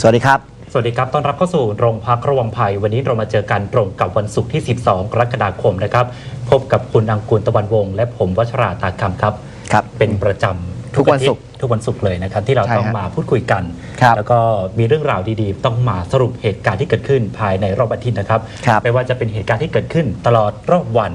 สวัสดีครับ สวัสดีครับ ต้อนรับเข้าสู่โรงพักระวังภัย วันนี้เรามาเจอกันตรงกับวันศุกร์ที่ 12 กรกฎาคมนะครับ พบกับคุณอังกูลตะวันวงศ์และผมวัชราตาคำครับ ครับ เป็นประจำทุกวันศุกร์อาทิตย์ทุกวันศุกร์เลยนะครับ ที่เราใช่ต้องฮะมาพูดคุยกัน ครับแล้วก็มีเรื่องราวดีๆ ต้องมาสรุปเหตุการณ์ที่เกิดขึ้นภายในรอบอาทิตย์นะครับ ครับ ไม่ว่าจะเป็นเหตุการณ์ที่เกิดขึ้นตลอดรอบวัน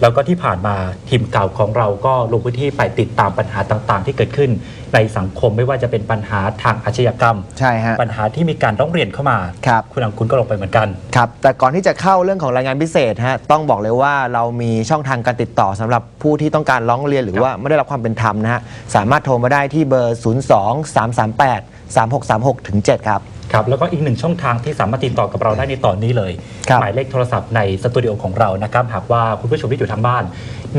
แล้วก็ที่ผ่านมาทีมเก่าของเราก็ลงพื้นที่ไปติดตามปัญหาต่างๆ ที่เกิดขึ้น ในสังคมไม่ว่าจะเป็นปัญหาทางอาชญากรรม ใช่ฮะ ปัญหาที่มีการร้องเรียนเข้ามาครับคุณอังคุณก็ลงไปเหมือนกัน ครับ แต่ก่อนที่จะเข้าเรื่องของรายงานพิเศษฮะ ต้องบอกเลยว่าเรามีช่องทางการติดต่อสำหรับผู้ที่ต้องการร้องเรียนหรือครับว่าไม่ได้รับความเป็นธรรมนะฮะ สามารถโทรมาได้ที่เบอร์ 02 338 3636ถึง7ครับ ครับแล้วก็อีกหนึ่งช่องทางที่สามารถติดต่อกับเราได้ในตอนนี้เลย ครับหมายเลขโทรศัพท์ในสตูดิโอของเรานะครับหากว่าคุณผู้ชมที่อยู่ทางบ้าน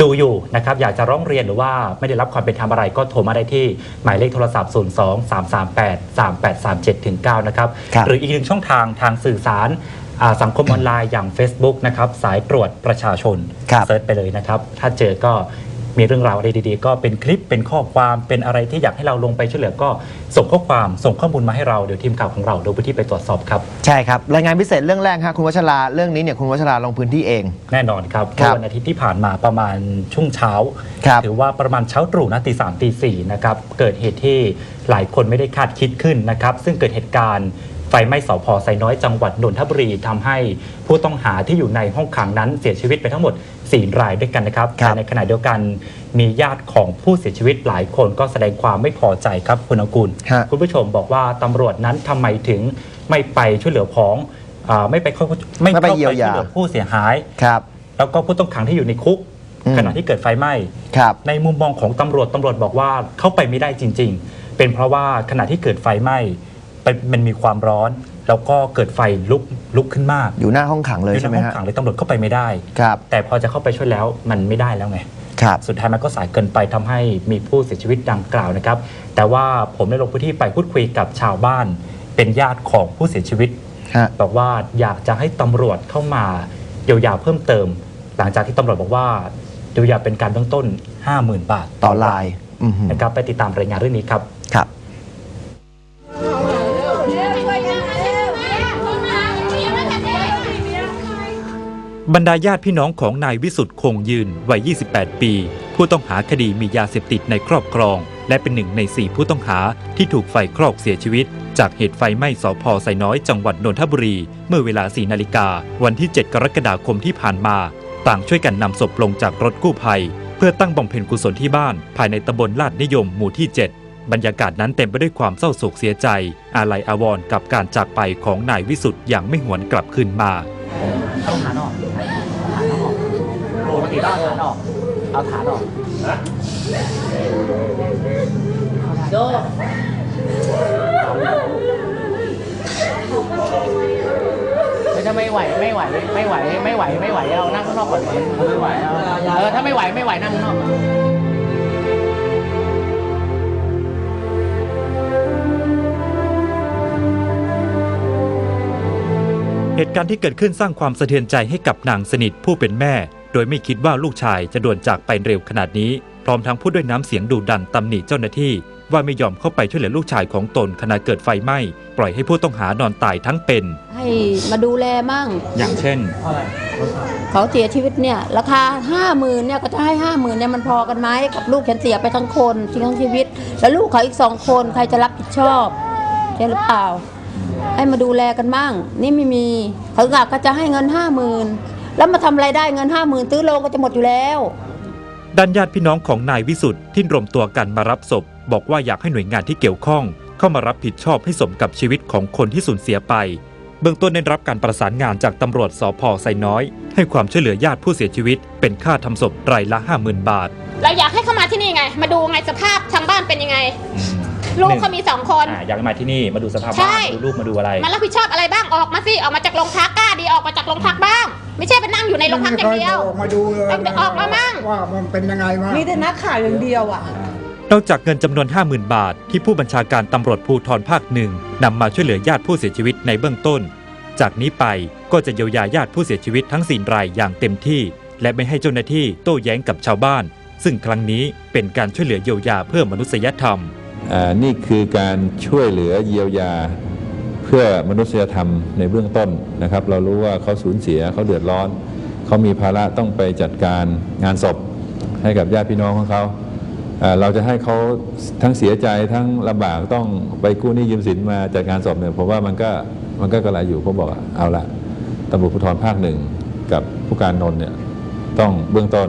ดูอยู่นะครับอยากจะร้องเรียนหรือว่าไม่ได้รับความเป็นธรรมอะไรก็โทรมาได้ที่หมายเลขโทรศัพท์ 0 2 3 3 8 3 8 3 7ถึง9นะครับครับ หรืออีกหนึ่งช่องทางทางสื่อสารอ่าสังคมออนไลน์อย่าง Facebook นะครับสายตรวจประชาชนครับ เซิร์ชไปเลยนะครับ ถ้าเจอก็ มีเรื่องราวอะไรดีๆ ก็เป็นคลิปเป็นข้อความเป็นอะไรที่อยากให้เราลงไปช่วยเหลือก็ส่งข้อความส่งข้อมูลมาให้เราเดี๋ยวทีมข่าวของเราลงพื้นที่ไปตรวจสอบครับใช่ครับรายงานพิเศษเรื่องแรกฮะคุณวัชราเรื่องนี้เนี่ยคุณวัชราลงพื้นที่เอง แน่นอนครับครับเมื่อวันอาทิตย์ที่ผ่านมาประมาณช่วงเช้าครับถือว่าประมาณเช้าตรู่นะตีสามตีสี่นะครับเกิดเหตุที่หลายคนไม่ได้คาดคิดขึ้นนะครับซึ่งเกิดเหตุการณ์ ไฟไหม้สพไซน้อยจังหวัดนนทบุรีทำให้ผู้ต้องหาที่อยู่ในห้องขังนั้นเสียชีวิตไปทั้งหมด 4 รายด้วยกันนะครับครับแต่ในขณะเดียวกันมีญาติของผู้เสียชีวิตหลายคนก็แสดงความไม่พอใจครับคุณอกุลฮะคุณผู้ชมบอกว่าตำรวจนั้นทำไมถึงไม่ไปช่วยเหลือของอาไม่ไปเข้าไม่ไม่ไปเข้าเยียวไปยาช่วยเหลือผู้เสียหายครับ แล้วก็ผู้ต้องขังที่อยู่ในคุกอืมขณะที่เกิดไฟไหม้ครับในมุมมองของตำรวจตำรวจบอกว่าเข้าไปไม่ได้จริง ๆ เป็นเพราะว่าขณะที่เกิดไฟไหม้ เป็นมันมีความร้อน แล้วก็เกิดไฟลุกลุกขึ้นมากอยู่หน้าห้องขังเลยอยู่ใช่ในไหมห้องฮะขังเลยตำรวจเข้าไปไม่ได้ ครับแต่พอจะเข้าไปช่วยแล้วมันไม่ได้แล้วไง ครับ สุดท้ายมันก็สายเกินไปทำให้มีผู้เสียชีวิตดังกล่าวนะครับ แต่ว่าผมได้ลงพื้นที่ไปพูดคุยกับชาวบ้าน เป็นญาติของผู้เสียชีวิต ฮะ บอกว่าอยากจะให้ตำรวจเข้ามาเยียวยาเพิ่มเติม หลังจากที่ตำรวจบอกว่าเยียวยาเป็นการเบื้องต้น 50,000 บาทต่อลายอือหือ นะครับไปติดตามรายงานเรื่องนี้ครับ บรรดาญาติพี่น้องของนายวิสุทธ์คงยืนวัย 28 ปี ผู้ต้องหาคดีมียาเสพติดในครอบครอง และเป็นหนึ่งใน4ผู้ต้องหาที่ถูกไฟคลอกเสียชีวิต จากเหตุไฟไหม้สพไซน้อยจังหวัดนนทบุรี เมื่อเวลา 4 นาฬิกา วันที่ 7 กรกฎาคมที่ผ่านมา ต่างช่วยกันนำศพลงจากรถกู้ภัย เพื่อตั้งบำเพ็ญกุศลที่บ้าน ภายในตำบลลาดนิยมหมู่ที่ 7 บรรยากาศนั้นเต็มไปด้วยความเศร้าโศกเสียใจ อาลัยอาวรณ์กับการจากไปของนายวิสุทธ์อย่างไม่หวนกลับคืนมาต้องฐานอ กติต้องเอาฐานออก เอาฐานออกโยถ้าไม่ไหวไม่ไหวไม่ไหวไม่ไหวไม่ไหวเอานั่งข้างนอกก่อนไม่ไหวเออถ้าไม่ไหวไม่ไหวนั่งข้างนอกเหตุการณ์ที่เกิดขึ้นสร้างความสะเทือนใจให้กับนางสนิทผู้เป็นแม่ โดยไม่คิดว่าลูกชายจะด่วนจากไปเร็วขนาดนี้ พร้อมทั้งพูดด้วยน้ำเสียงดุดันตำหนิเจ้าหน้าที่ ว่าไม่ยอมเข้าไปช่วยเหลือลูกชายของตนขณะเกิดไฟไหม้ ปล่อยให้ผู้ต้องหานอนตายทั้งเป็น ให้มาดูแลมั่ง อย่างเช่น เขาเสียชีวิตเนี่ย ราคาห้าหมื่นเนี่ยก็จะให้ห้าหมื่นเนี่ยมันพอกันไหมกับลูกฉันเสียไปทั้งคนทิ้งทั้งชีวิต แล้วลูกเขาอีกสองคนใครจะรับผิดชอบใช่หรือเปล่า ให้มาดูแลกันมั่ง นี่ไม่มีเขาอยากก็จะให้เงินห้าหมื่น แล้วมาทำอะไรได้เงินห้าหมื่นซื้อโลก็จะหมดอยู่แล้ว ด้านญาติพี่น้องของนายวิสุทธ์ที่รวมตัวกันมารับศพ บอกว่าอยากให้หน่วยงานที่เกี่ยวข้อง เข้ามารับผิดชอบให้สมกับชีวิตของคนที่สูญเสียไป เบื้องต้นได้รับการประสานงานจากตำรวจสพไซน้อย ให้ความช่วยเหลือญาติผู้เสียชีวิต เป็นค่าทำศพรายละ 50,000 บาท เราอยากให้เข้ามาที่นี่ไง มาดูไงสภาพทางบ้านเป็นยังไง ลูกเขามีสองคนอยากมาที่นี่มาดูสภาพใช่ บ้านดูลูกมาดูอะไร มารับผิดชอบอะไรบ้างออกมาสิออกมาจากโรงพักกล้าดีออกมาจากโรงพักบ้าง ไม่ใช่ไปนั่งอยู่ในโรงพักอย่างเดียวออกมาดูเลยต้องออกมามั่ง ว่ามันเป็นยังไงบ้างมีแต่นักข่าวอย่างเดียวอะ นอกจากเงินจำนวน 50,000 บาท ที่ผู้บัญชาการตำรวจภูธรภาคหนึ่งนำมาช่วยเหลือญาติผู้เสียชีวิตในเบื้องต้น จากนี้ไปก็จะเยียวยาญาติผู้เสียชีวิตทั้งสี่รายอย่างเต็มที่ และไม่ให้เจ้าหน้าที่โต้แย้งกับชาวบ้าน ซึ่งครั้งนี้เป็นการช่วยเหลือเยียวยาเพื่อมนุษยธรรม อ่านี่คือการช่วยเหลือเยียวยาเพพื่อมนุษยธรรมในเบื้องต้นนะครับ เรารู้ว่าเขาสูญเสียเขาเดือดร้อน เขามีภาระต้องไปจัดการงานศพให้กับญาติพี่น้องของเขาเราจะให้เขาทั้งเสียใจทั้งลำบากต้องไปกู้หนี้ยืมสินมาจัดงานศพเนี่ยผมว่ามันก็มันก็กระไรอยู่ผมบอกเอาละตำรวจภูธรภาคหนึ่งกับผู้การนนท์เนี่ยต้องเบื้องต้น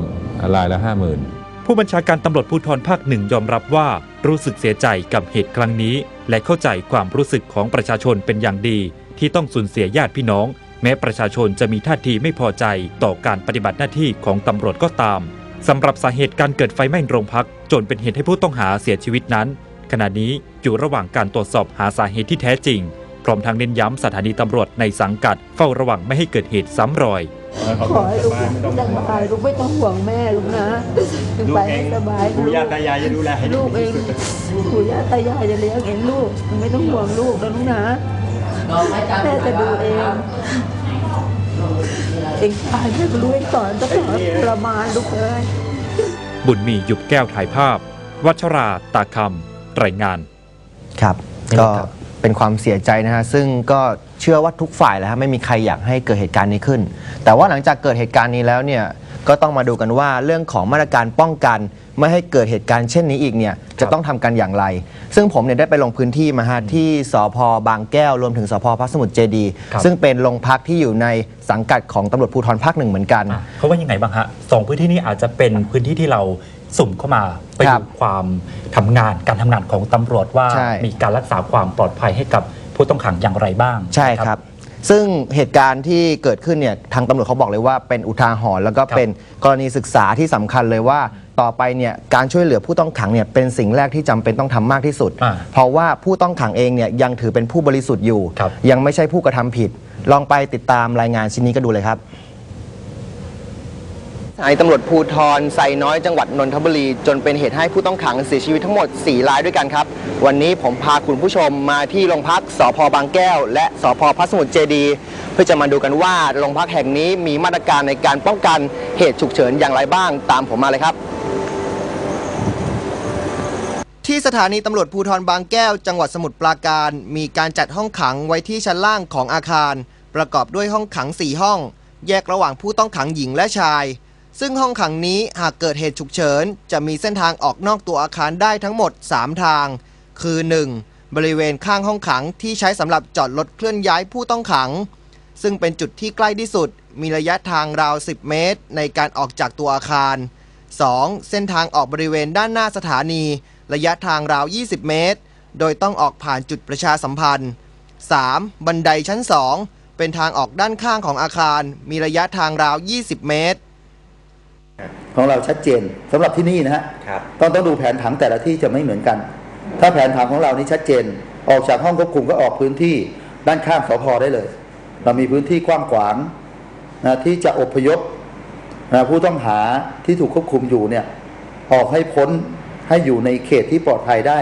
รายละห้าหมื่นผู้บัญชาการตำรวจภูธรภาคหนึ่งยอมรับว่ารู้สึกเสียใจกับเหตุครั้งนี้ และเข้าใจความรู้สึกของประชาชนเป็นอย่างดี ที่ต้องสูญเสียญาติพี่น้อง แม้ประชาชนจะมีท่าทีไม่พอใจต่อการปฏิบัติหน้าที่ของตำรวจก็ตามสำหรับสาเหตุการเกิดไฟไหม้โรงพัก จนเป็นเหตุให้ผู้ต้องหาเสียชีวิตนั้น ขณะนี้อยู่ระหว่างการตรวจสอบหาสาเหตุที่แท้จริงพร้อมทั้งเน้นย้ำสถานีตำรวจในสังกัดเฝ้าระวังไม่ให้เกิดเหตุซ้ำรอย ขอให้ลูกสบายลูกไม่ต้องห่วงแม่ลูกนะลูกไปให้สบายลูกย่าตายายจะดูแลให้ลูกเองปู่ย่าตายายจะเลี้ยงเองลูกไม่ต้องห่วงลูกนะลูกนะแม่จะดูเองเองตายแม่ก็รู้เองสอนต้องสอนประมาณลูกเอ้ยบุญมีหยุบแก้วถ่ายภาพ วัชราตาคำรายงาน ครับนี่ก็ครับ เป็นความเสียใจนะฮะซึ่งก็เชื่อว่าทุกฝ่ายแหล้วไม่มีใครอยากให้เกิดเหตุการณ์นี้ขึ้น แต่ว่าหลังจากเกิดเหตุการณ์นี้แล้วเนี่ยก็ต้องมาดูกันว่าเรื่องของมาตรการป้องกัน ไม่ให้เกิดเหตุการณ์เช่นนี้อีกเนี่ยจะต้องทำกันอย่างไร ซึ่งผมเนี่ยได้ไปลงพื้นที่มาฮะที่สพบางแก้วรวมถึงสพพระสมุทรเจดีย์ครับ ซึ่งเป็นโรงพักที่อยู่ในสังกัดของตำรวจภูธรภาคหนึ่งเหมือนกันอะเขาว่ายังไงบ้างฮะสองพื้นที่นี้อาจจะเป็นพื้นที่ที่เรา สุ่มเข้ามาไปครัดูบความทำงานการทำงานของตำรวจว่าใช่มีการรักษาความปลอดภัยให้กับผู้ต้องขังอย่างไรบ้าง ใช่ครับ ซึ่งเหตุการณ์ที่เกิดขึ้นเนี่ยทางตำรวจเขาบอกเลยว่าเป็นอุทาหรณ์แล้วก็ครับเป็นกรณีศึกษาที่สำคัญเลยว่าต่อไปเนี่ยการช่วยเหลือผู้ต้องขังเนี่ยเป็นสิ่งแรกที่จำเป็นต้องทำมากที่สุดอ่าเพราะว่าผู้ต้องขังเองเนี่ยยังถือเป็นผู้บริสุทธิ์อยู่ครับยังไม่ใช่ผู้กระทำผิด ลองไปติดตามรายงานชิ้นนี้ก็ดูเลยครับส ถานีตำรวจภูธรไซน้อยจังหวัดนนทบุรี จนเป็นเหตุให้ผู้ต้องขังเสียชีวิตทั้งหมด 4 รายด้วยกันครับ วันนี้ผมพาคุณผู้ชมมาที่โรงพักสพบางแก้ว และสพพระสมุทรเจดี เพื่อจะมาดูกันว่าโรงพักแห่งนี้มีมาตรการในการป้องกันเหตุฉุกเฉินอย่างไรบ้าง ตามผมมาเลยครับ ที่สถานีตำรวจภูธรบางแก้ว จังหวัดสมุทรปราการ มีการจัดห้องขังไว้ที่ชั้นล่างของอาคาร ประกอบด้วยห้องขัง 4 ห้อง แยกระหว่างผู้ต้องขังหญิงและชาย ซึ่งห้องขังนี้หากเกิดเหตุฉุกเฉิน จะมีเส้นทางออกนอกตัวอาคารได้ทั้งหมด 3 ทาง คือ 1. บริเวณข้างห้องขังที่ใช้สำหรับจอดรถเคลื่อนย้ายผู้ต้องขัง ซึ่งเป็นจุดที่ใกล้ที่สุด มีระยะทางราว 10 เมตร ในการออกจากตัวอาคาร 2. เส้นทางออกบริเวณด้านหน้าสถานี ระยะทางราว 20 เมตร โดยต้องออกผ่านจุดประชาสัมพันธ์ 3. บันไดชั้น 2 เป็นทางออกด้านข้างของอาคาร มีระยะทางราว 20 เมตร ของเราชัดเจนสำหรับที่นี่นะฮะต้องต้องดูแผนผังแต่ละที่จะไม่เหมือนกัน ถ้าแผนผังของเรานี่ชัดเจน ออกจากห้องควบคุมก็ออกพื้นที่ด้านข้างสพได้เลย เรามีพื้นที่กว้างขวางนะที่จะอพยพนะผู้ต้องหาที่ถูกควบคุมอยู่เนี่ยออกให้พ้นให้อยู่ในเขตที่ปลอดภัยได้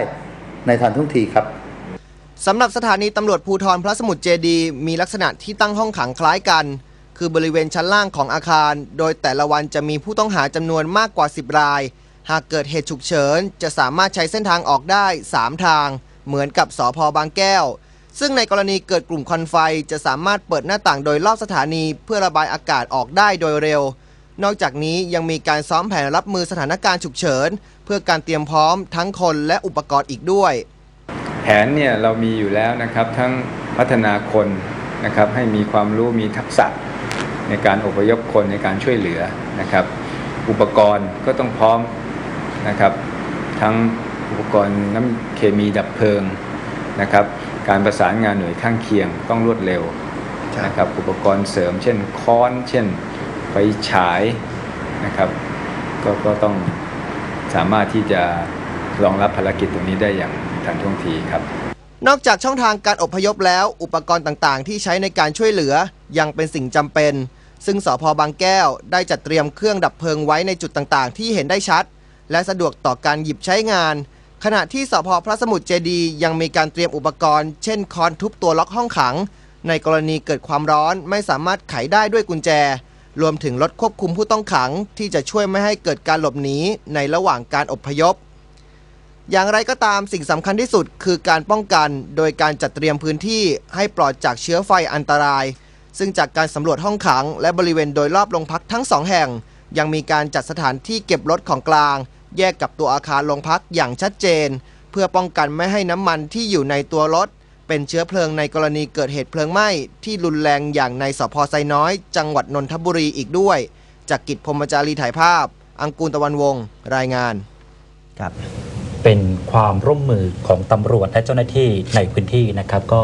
ในทันท่วงทีครับสำหรับสถานีตำรวจภูธรพระสมุทรเจดีย์มีลักษณะที่ตั้งห้องขังคล้ายกัน คือบริเวณชั้นล่างของอาคาร โดยแต่ละวันจะมีผู้ต้องหาจำนวนมากกว่า 10 ราย หากเกิดเหตุฉุกเฉิน จะสามารถใช้เส้นทางออกได้ 3 ทาง เหมือนกับสอพอบางแก้ว ซึ่งในกรณีเกิดกลุ่มควันไฟจะสามารถเปิดหน้าต่างโดยรอบสถานีเพื่อระบายอากาศออกได้โดยเร็ว นอกจากนี้ยังมีการซ้อมแผนรับมือสถานการณ์ฉุกเฉิน เพื่อการเตรียมพร้อมทั้งคนและอุปกรณ์อีกด้วย แผนเนี่ยเรามีอยู่แล้วนะครับทั้งพัฒนาคนนะครับให้มีความรู้มีทักษะ ในการอพยพคนในการช่วยเหลือนะครับ อุปกรณ์ก็ต้องพร้อมนะครับ ทั้งอุปกรณ์น้ำเคมีดับเพลิงนะครับ การประสานงานหน่วยข้างเคียงต้องรวดเร็วนะครับอุปกรณ์เสริม เช่นค้อน เช่นไฟฉายนะครับก็ก็ต้องสามารถที่จะรองรับภารกิจตรงนี้ได้อย่างทันท่วงทีครับ นอกจากช่องทางการอพยพแล้ว อุปกรณ์ต่างๆ ที่ใช้ในการช่วยเหลือยังเป็นสิ่งจำเป็น ซึ่งสพบางแก้วได้จัดเตรียมเครื่องดับเพลิงไว้ในจุดต่างๆ ที่เห็นได้ชัด และสะดวกต่อการหยิบใช้งาน ขณะที่สพพระสมุทรเจดีย์ยังมีการเตรียมอุปกรณ์ เช่นค้อนทุบตัวล็อกห้องขัง ในกรณีเกิดความร้อนไม่สามารถไขได้ด้วยกุญแจ รวมถึงรถควบคุมผู้ต้องขัง ที่จะช่วยไม่ให้เกิดการหลบหนีในระหว่างการอบพยพ อย่างไรก็ตามสิ่งสำคัญที่สุดคือการป้องกัน โดยการจัดเตรียมพื้นที่ให้ปลอดจากเชื้อไฟอันตราย ซึ่งจากการสำรวจห้องขัง และบริเวณโดยรอบโรงพักทั้งสองแห่ง ยังมีการจัดสถานที่เก็บรถของกลาง แยกกับตัวอาคารโรงพักอย่างชัดเจน เพื่อป้องกันไม่ให้น้ำมันที่อยู่ในตัวรถ เป็นเชื้อเพลิงในกรณีเกิดเหตุเพลิงไหม้ที่รุนแรงอย่างในสพไซน้อย จังหวัดนนทบุรีอีกด้วย จากกิจพรมจารีถ่ายภาพ อังกูลตะวันวงศ์รายงาน ครับ เป็นความร่วมมือของตำรวจและเจ้าหน้าที่ในพื้นที่นะครับก็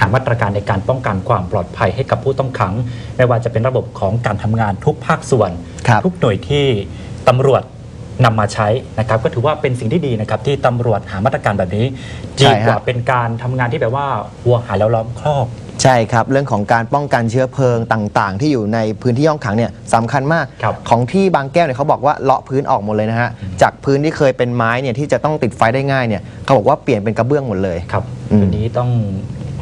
หามาตรการในการป้องกันความปลอดภัยให้กับผู้ต้องขัง ไม่ว่าจะเป็นระบบของการทำงานทุกภาคส่วน ครับ ทุกหน่วยที่ตำรวจนำมาใช้นะครับ ก็ถือว่าเป็นสิ่งที่ดีนะครับ ที่ตำรวจหามาตรการแบบนี้ดีกว่าเป็นการทำงานที่แบบว่าวัวหายแล้วล้อมครอกใช่ครับ เรื่องของการป้องกันเชื้อเพลิงต่างๆ ที่อยู่ในพื้นที่ห้องขังเนี่ยสำคัญมาก ครับ ของที่บางแก้วเนี่ยเขาบอกว่าเลาะพื้นออกหมดเลยนะฮะ จากพื้นที่เคยเป็นไม้เนี่ยที่จะต้องติดไฟได้ง่ายเนี่ยเขาบอกว่าเปลี่ยนเป็นกระเบื้องหมดเลย ครับอืม ทีนี้ต้อง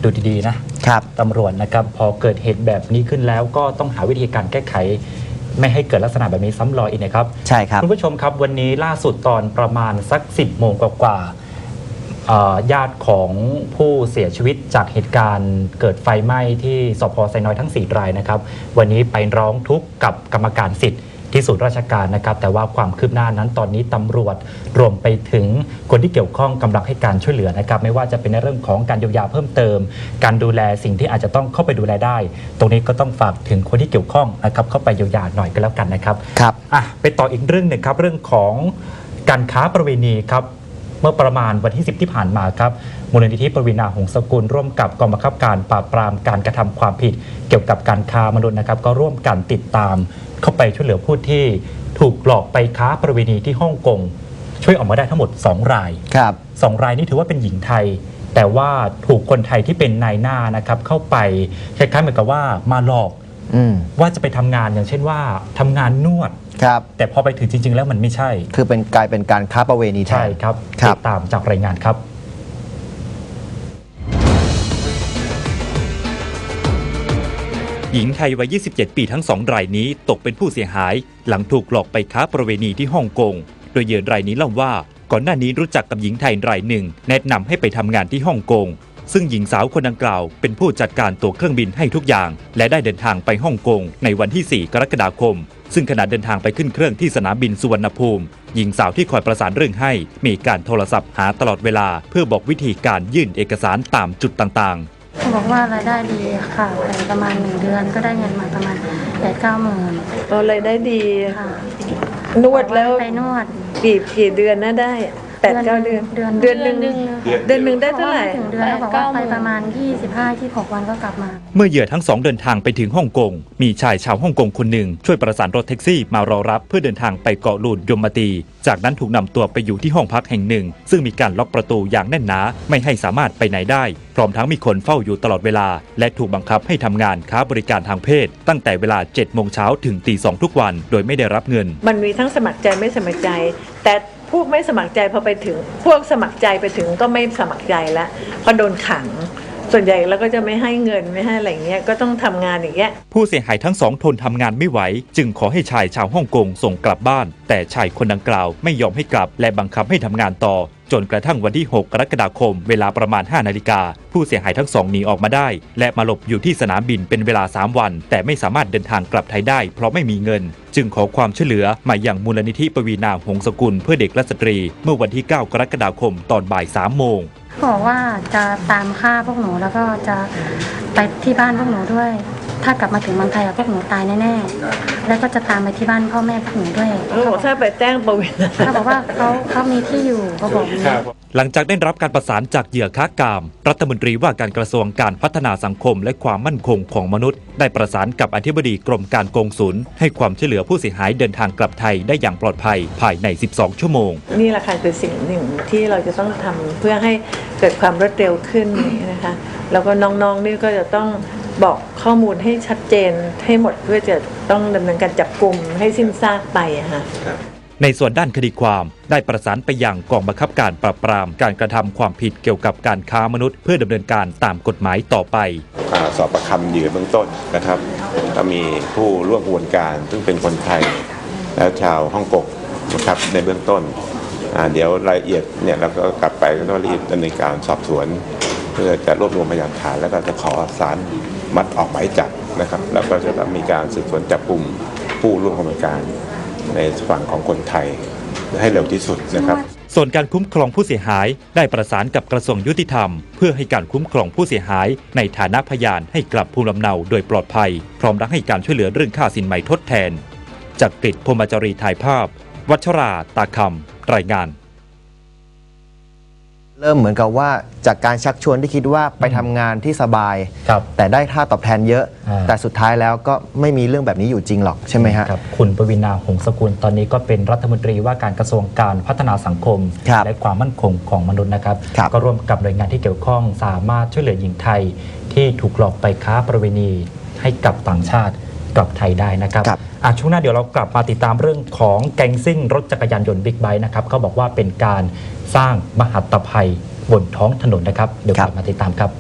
ดูดีๆนะครับตำรวจนะครับพอเกิดเหตุแบบนี้ขึ้นแล้วก็ต้องหาวิธีการแก้ไข ไม่ให้เกิดลักษณะแบบนี้ซ้ำรอยอีกนะครับใช่ครับ คุณผู้ชมครับวันนี้ล่าสุดตอนประมาณสัก 10โมงกว่าๆเอ่อญาติของผู้เสียชีวิตจากเหตุการณ์เกิดไฟไหม้ที่สพไซน้อยทั้ง 4 รายนะครับ วันนี้ไปร้องทุกข์กับกรรมการสิทธิ์ ที่ศูนย์ราชการนะครับ แต่ว่าความคืบหน้านั้นตอนนี้ตำรวจรวมไปถึงคนที่เกี่ยวข้องกำลังให้การช่วยเหลือนะครับ ไม่ว่าจะเป็นในเรื่องของการเยียวยาเพิ่มเติม การดูแลสิ่งที่อาจจะต้องเข้าไปดูแลได้ ตรงนี้ก็ต้องฝากถึงคนที่เกี่ยวข้องนะครับเข้าไปเยียวยาหน่อยก็แล้วกันนะครับครับอะไปต่ออีกเรื่องหนึ่งครับเรื่องของการค้าประเวณีครับ เมื่อประมาณวันที่ 10 ที่ผ่านมาครับมูลนิธิปวีณาหงสกุล ร่วมกับกองบังคับการปราบปรามการกระทำความผิด เกี่ยวกับการค้ามนุษย์นะครับ ก็ร่วมกันติดตาม เข้าไปช่วยเหลือผู้ที่ถูกหลอกไปค้าประเวณีที่ฮ่องกงช่วยออกมาได้ทั้งหมด 2 รายครับสองรายนี้ถือว่าเป็นหญิงไทย แต่ว่าถูกคนไทยที่เป็นนายหน้านะครับเข้าไปคล้ายๆเหมือนกับว่ามาหลอก อืมว่าจะไปทำงานอย่างเช่นว่าทำงานนวด ครับ แต่พอไปถึงจริง ๆ แล้วมันไม่ใช่ คือเป็นกลายเป็นการค้าประเวณีแทใช่น ครับครับ ติดตามจากรายงานครับ หญิงไทยวัย 27 ปีทั้งสองรายนี้ตกเป็นผู้เสียหาย หลังถูกหลอกไปค้าประเวณีที่ฮ่องกง โดยเหยื่อรายนี้เล่าว่า ก่อนหน้านี้รู้จักกับหญิงไทยรายหนึ่ง แนะนำให้ไปทำงานที่ฮ่องกง ซึ่งหญิงสาวคนดังกล่าวเป็นผู้จัดการตั๋วเครื่องบินให้ทุกอย่าง และได้เดินทางไปฮ่องกงในวันที่ 4 กรกฎาคม ซึ่งขณะเดินทางไปขึ้นเครื่องที่สนามบินสุวรรณภูมิ หญิงสาวที่คอยประสานเรื่องให้ มีการโทรศัพท์หาตลอดเวลา เพื่อบอกวิธีการยื่นเอกสารตามจุดต่างๆเขาบอกว่ารายได้ดีค่ะไปประมาณหนึ่งเดือนก็ได้เงินมาประมาณแปดเก้าหมื่นเอารายได้ดีค่ะนวดแล้วไปนวดกี่กี่เดือนนะได้ แปดเก้าเดือนเดือนเดือนหนึ่งเดือนหนึ่งได้เท่าไหร่ถึงเดือนแล้วบอกว่าไปประมาณ 25 26 วันก็กลับมา เมื่อเหยื่อทั้งสองเดินทางไปถึงฮ่องกง มีชายชาวฮ่องกงคนหนึ่ง ช่วยประสานรถแท็กซี่มารอรับเพื่อเดินทางไปเกาะลูนยมตี จากนั้นถูกนำตัวไปอยู่ที่ห้องพักแห่งหนึ่ง ซึ่งมีการล็อกประตูอย่างแน่นหนาไม่ให้สามารถไปไหนได้ พร้อมทั้งมีคนเฝ้าอยู่ตลอดเวลา และถูกบังคับให้ทำงานค้าบริการทางเพศ ตั้งแต่เวลา7โมงเช้าถึงตีสองทุกวัน โดยไม่ได้รับเงิน มันมีทั้งสมัครใจไม่สมัครใจ แต่ พวกไม่สมัครใจพอไปถึง พวกสมัครใจไปถึงก็ไม่สมัครใจแล้วเพอโดนขัง ส่วนใหญ่แล้วก็จะไม่ให้เงินไม่ให้อะไรเงี้ยก็ต้องทำงานอย่างเงี้ยผู้เสียหายทั้งสองทนทำงานไม่ไหว จึงขอให้ชายชาวฮ่องกงส่งกลับบ้าน แต่ชายคนดังกล่าวไม่ยอมให้กลับ และบังคับให้ทำงานต่อ จนกระทั่งวันที่ 6 กรกฎาคม เวลาประมาณ 5 นาฬิกา ผู้เสียหายทั้งสองหนีออกมาได้ และมาหลบอยู่ที่สนามบินเป็นเวลา 3 วัน แต่ไม่สามารถเดินทางกลับไทยได้ เพราะไม่มีเงิน จึงขอความช่วยเหลือมาอย่างมูลนิธิปวีนาหงสกุลเพื่อเด็กและสตรี เมื่อวันที่ 9 กรกฎาคมตอนบ่าย3โมง บอกว่าจะตามฆ่าพวกหนูแล้วก็จะไปที่บ้านพวกหนูด้วย ถ้ากลับมาถึงเมืองไทยอะพวกหนูตายแน่ๆ แล้วก็จะตามไปที่บ้านพ่อแม่พวกหนูด้วยเออถ้าไปแจ้งประวินเขาบอกว่าเขาเขามีที่อยู่เขาบอกอย่างนี้ หลังจากได้รับการประสานจากเหยื่อค้ากาม รัฐมนตรีว่าการกระทรวงการพัฒนาสังคมและความมั่นคงของมนุษย์ ได้ประสานกับอธิบดีกรมการกงสุลให้ความช่วยเหลือผู้เสียหายเดินทางกลับไทยได้อย่างปลอดภัยภายใน 12 ชั่วโมง นี่แหละค่ะคือสิ่งหนึ่งที่เราจะต้องทำเพื่อให้เกิดความรวดเร็วขึ้นนะคะแล้วก็น้องๆนี่ก็จะต้อง บอกข้อมูลให้ชัดเจนให้หมดเพื่อจะต้องดำเนินการจับกลุ่มให้สิ้นซากไปอะค่ะในส่วนด้านคดีความได้ประสานไปยังกองบังคับการปราบปรามการกระทำความผิดเกี่ยวกับการค้ามนุษย์ เพื่อดำเนินการตามกฎหมายต่อไป อ่าสอบประคำเหยื่อเบื้องต้นนะครับก็มีผู้ร่วมกระบวนการ ซึ่งเป็นคนไทย และชาวฮ่องกงนะครับในเบื้องต้นอ่าเดี๋ยวรายละเอียดเนี่ยเราก็กลับไปก็ต้องรีบดำเนินการสอบสวน เพื่อจะรวบรวมพยานฐานแล้วก็จะขอสาร มัดออกหมายจับนะครับ แล้วก็จะมีการสืบสวนจับกลุ่มผู้ร่วมกระบวนการในฝั่งของคนไทยให้เร็วที่สุดนะครับ ส่วนการคุ้มครองผู้เสียหายได้ประสานกับกระทรวงยุติธรรม เพื่อให้การคุ้มครองผู้เสียหาย ในฐานะพยานให้กลับภูมิลำเนาโดยปลอดภัย พร้อมทั้งให้การช่วยเหลือเรื่องค่าสินไหมทดแทน จากกริดพมจรีถ่ายภาพ วัชรา ตาคำรายงาน เริ่มเหมือนกับว่าจากการชักชวนที่คิดว่าไปทำงานที่สบาย ครับแต่ได้ค่าตอบแทนเยอะ อ่า แต่สุดท้ายแล้วก็ไม่มีเรื่องแบบนี้อยู่จริงหรอกใช่ไหมฮะ ครับคุณปวินาหงสกุลตอนนี้ก็เป็นรัฐมนตรีว่าการกระทรวงการพัฒนาสังคม ครับและความมั่นคงของมนุษย์นะครับ ครับก็ร่วมกับหน่วยงานที่เกี่ยวข้องสามารถช่วยเหลือหญิงไทย ที่ถูกหลอกไปค้าประเวณีให้กับต่างชาติ กลับไทยได้นะครับครับ อะช่วงหน้าเดี๋ยวเรากลับมาติดตามเรื่องของแก๊งซิ่งรถจักรยานยนต์บิ๊กไบค์นะครับเขาบอกว่าเป็นการสร้างมหัตภัยบนท้องถนนนะครับเดี๋ยวกลับมาติดตามครับ